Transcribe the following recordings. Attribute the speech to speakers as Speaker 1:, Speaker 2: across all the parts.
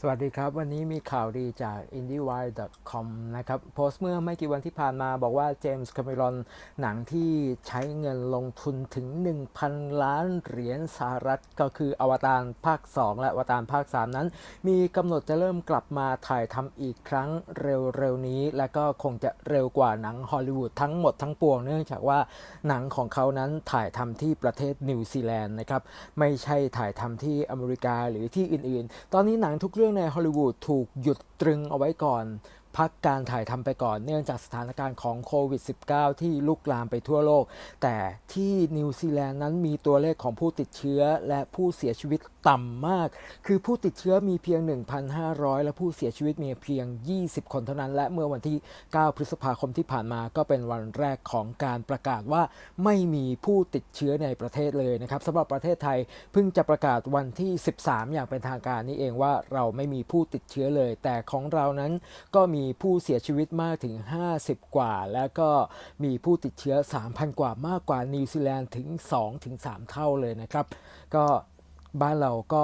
Speaker 1: สวัสดีครับ วันนี้มีข่าวดีจาก IndieWire.com นะครับ โพสต์เมื่อไม่กี่วันที่ผ่านมาบอกว่าเจมส์คาเมรอนหนังที่ใช้เงินลงทุนถึง 1,000 ล้านเหรียญสหรัฐ ก็คืออวตารภาค 2 และอวตารภาค 3 นั้น มีกำหนดจะเริ่มกลับมาถ่ายทำอีกครั้งเร็วๆนี้ และก็คงจะเร็วกว่าหนังฮอลลีวูดทั้งหมดทั้งปวงเนื่องจากว่าหนังของเขานั้นถ่ายทำที่ประเทศนิวซีแลนด์นะครับไม่ใช่ถ่ายทำที่อเมริกาหรือที่อื่นๆ ตอนนี้หนังทุกเรื่องื่องในฮอลลีวูดถูกหยุดตรึงเอาไว้ก่อน พักการถ่ายทำไปก่อนเนื่องจากสถานการณ์ของโควิด -19 ที่ลุกลามไปทั่วโลก แต่ที่นิวซีแลนด์นั้นมีตัวเลขของผู้ติดเชื้อและผู้เสียชีวิตต่ำมาก คือผู้ติดเชื้อมีเพียง 1,500 และผู้เสียชีวิตมีเพียง 20 คนเท่านั้น และเมื่อวันที่ 9 พฤษภาคมที่ผ่านมาก็เป็นวันแรกของการประกาศว่าไม่มีผู้ติดเชื้อในประเทศเลยนะครับสำหรับประเทศไทยเพิ่งจะประกาศวันที่ 13 อย่างเป็นทางการนี่เองว่าเราไม่มีผู้ติดเชื้อเลย แต่ของเรานั้นก็มีผู้เสียชีวิตมากถึง 50 กว่า แล้วก็มีผู้ติดเชื้อ 3,000 กว่ามากกว่านิวซีแลนด์ถึง 2-3 เท่าเลยนะครับ ก็บ้านเราก็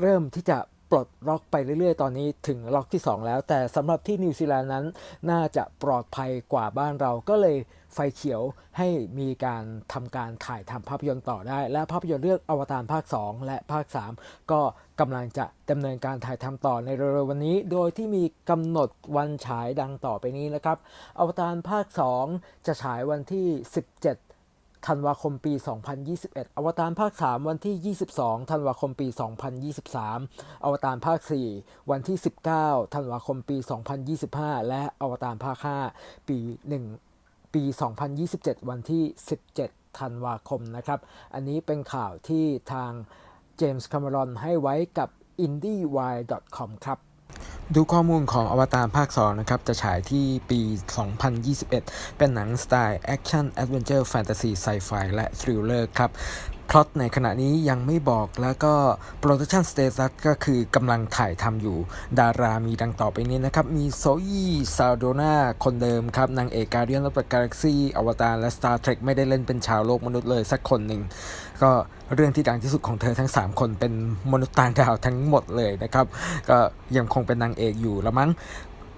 Speaker 1: เริ่มที่จะ ปลดล็อกไปเรื่อยๆ ตอนนี้ถึงล็อกที่ 2 แล้ว แต่สำหรับที่นิวซีแลนด์นั้น น่าจะปลอดภัยกว่าบ้านเราก็เลยไฟเขียวให้มีการทำการถ่ายทำภาพยนตร์ต่อได้ และภาพยนตร์เรื่องอวตารภาค 2 และภาค 3 ก็กำลังจะดำเนินการถ่ายทำต่อในเร็วๆวันนี้ โดยที่มีกำหนดวันฉายดังต่อไปนี้นะครับ อวตารภาค 2 จะฉายวันที่ 17 ธันวาคมปี 2021 อวตารภาค 3 วันที่ 22 ธันวาคมปี 2023 อวตารภาค 4 วันที่ 19 ธันวาคมปี 2025 และอวตารภาค 5 ปี 1 ปี 2027 วันที่ 17 ธันวาคมนะครับ อันนี้เป็นข่าวที่ทางเจมส์คา m มรอนให้ไว้กับ IndieWire.com ครับ ดูข้อมูลของอวตารภาค 2 นะครับ จะฉายที่ปี 2021 เป็นหนังสไตล์แอคชั่นแอดเวนเจอร์แฟนตาซีไซไฟและทริลเลอร์ครับ พล็อตในขณะนี้ยังไม่บอกแล้วก็โปรดักชันสเตตัสก็คือกำลังถ่ายทำอยู่ ดารามีดังต่อไปนี้นะครับ มีโซยีซาโดนาคนเดิมครับ นางเอกการเดียนออฟเดอะกาแล็กซี่อวตารและ Star Trek ไม่ได้เล่นเป็นชาวโลกมนุษย์เลยสักคนหนึ่ง ก็เรื่องที่ดังที่สุดของเธอทั้ง 3 คนเป็นมนุษย์ต่างดาวทั้งหมดเลยนะครับ ก็ยังคงเป็นนางเอกอยู่ละมั้ง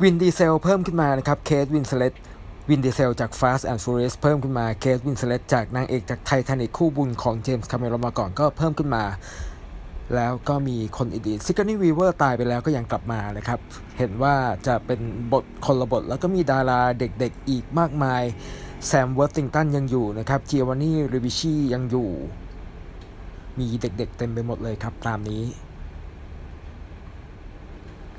Speaker 1: วินดีเซลเพิ่มขึ้นมานะครับเคทวินสเลต วินเดเซลจาก Fast and Furious เพิ่มขึ้นมาเคทวินสเลตจากนางเอกจากไททานิกคู่บุญของเจมส์คาเมรอนมาก่อนก็เพิ่มขึ้นมา แล้วก็มีคนอื่นๆซิกานี่วีเวอร์ตายไปแล้วก็ยังกลับมานะครับ เห็นว่าจะเป็นบทคนละบท แล้วก็มีดาราเด็กๆอีกมากมายแซมเวิร์ติงตันยังอยู่นะครับเจียวานี่ริบิชียังอยู่ มีเด็กๆเต็มไปหมดเลยครับตามนี้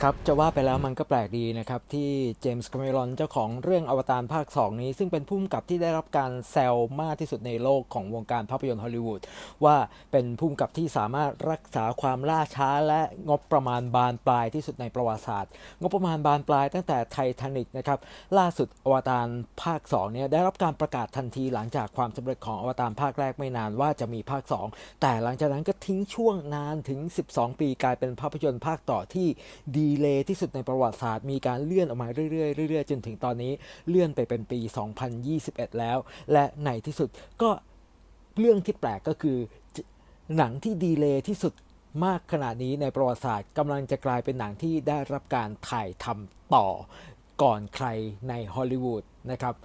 Speaker 1: ครับจะว่าไปแล้วมันก็แปลกดีนะครับที่เจมส์คาเมรอนเจ้าของเรื่องอวตารภาค 2 นี้ ซึ่งเป็นผู้กำกับที่ได้รับการแซวมากที่สุดในโลกของวงการภาพยนตร์ฮอลลีวูดว่าเป็นผู้กำกับที่สามารถรักษาความล่าช้าและงบประมาณบานปลายที่สุดในประวัติศาสตร์ งบประมาณบานปลายตั้งแต่ไททานิกนะครับล่าสุดอวตารภาค2เนี่ยได้รับการประกาศทันทีหลังจากความสำเร็จของอวตารภาคแรกไม่นานว่าจะมีภาค 2 แต่หลังจากนั้นก็ทิ้งช่วงนานถึง 12 ปีกลายเป็นภาพยนตร์ภาคต่อที่ดีีเลย์ที่สุดในประวัติศาสตร์มีการเลื่อนออกมาเรื่อยๆเรื่อยๆจนถึงตอนนี้เลื่อนไปเป็นปี 2021 แล้ว และในที่สุดก็เรื่องที่แปลกก็คือ หนังที่ดีเลย์ที่สุดมากขนาดนี้ในประวัติศาสตร์กำลังจะกลายเป็นหนังที่ได้รับการถ่ายทำต่อก่อนใครในฮอลลีวูดนะครับ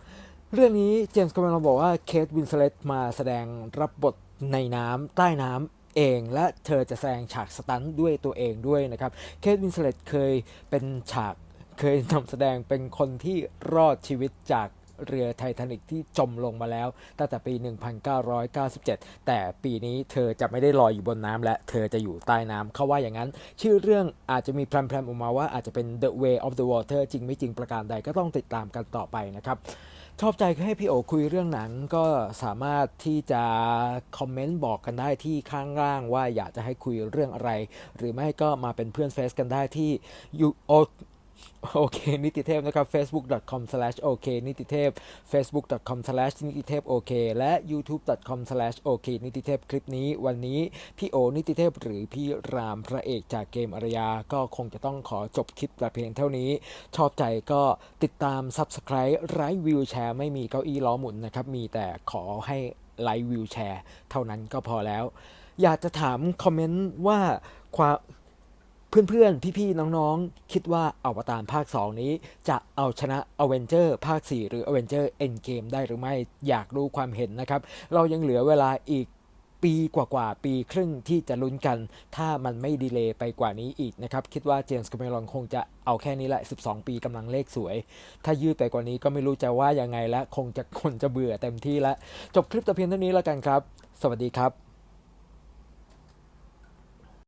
Speaker 1: เรื่องนี้เจมส์คาเมรอนบอกว่าเคทวินสเลตมาแสดงรับบทในน้ำใต้น้ำ เอง และเธอจะแสดงฉากสตันด้วยตัวเองด้วยนะครับ เคทวินสเลตเคยเป็นฉากเคยนำแสดงเป็นคนที่รอดชีวิตจากเรือไททานิกที่จมลงมาแล้ว ตั้งแต่ปี 1997 แต่ปีนี้เธอจะไม่ได้ลอยอยู่บนน้ำและเธอจะอยู่ใต้น้ำเขาว่าอย่างนั้น ชื่อเรื่องอาจจะมีแพรมๆออกมาว่าอาจจะเป็น The Way of the Water จริงไม่จริงประการใดก็ต้องติดตามกันต่อไปนะครับ ชอบใจให้พี่โอคุยเรื่องหนังก็สามารถที่จะคอมเมนต์บอกกันได้ที่ข้างล่างว่าอยากจะให้คุยเรื่องอะไร หรือไม่ก็มาเป็นเพื่อนเฟซกันได้ที่ยู โอเคนิติเทพนะครับ facebook.com slash โอเคนิติเทพ facebook.com slash นิติเทพโอเคและ youtube.com slash โอเคนิติเทพคลิปนี้วันนี้ พี่โอนิติเทพหรือพี่รามพระเอกจากเกมอารยา ก็คงจะต้องขอจบคลิปแต่เพียงเท่านี้ ชอบใจก็ติดตาม subscribe ไลฟ์วิวแชร์ไม่มีเก้าอี้ล้อหมุนนะครับ มีแต่ขอให้ไลฟ์วิวแชร์เท่านั้นก็พอแล้ว อยากจะถามคอมเมนต์ว่าความ เพื่อนๆ พี่ๆ น้องๆ คิดว่าอวตารภาค 2 นี้ จะเอาชนะ a v e n g e r ภาค 4 หรือ a v e n g e r Endgame ได้หรือไม่อยากรู้ความเห็นนะครับ เรายังเหลือเวลาอีกปีกว่าๆ ปีครึ่งที่จะลุ้นกัน ถ้ามันไม่ดีเลย์ไปกว่านี้อีกนะครับ คิดว่าเจมส์คาเมรอนคงจะเอาแค่นี้แหละ 12 ปีกำลังเลขสวย ถ้ายืดไปกว่านี้ก็ไม่รู้จะว่ายังไงแล้วคงจะคนจะเบื่อเต็มที่แล้วจบคลิปแต่เพียงเท่านี้แล้วกันครับ สวัสดีครับ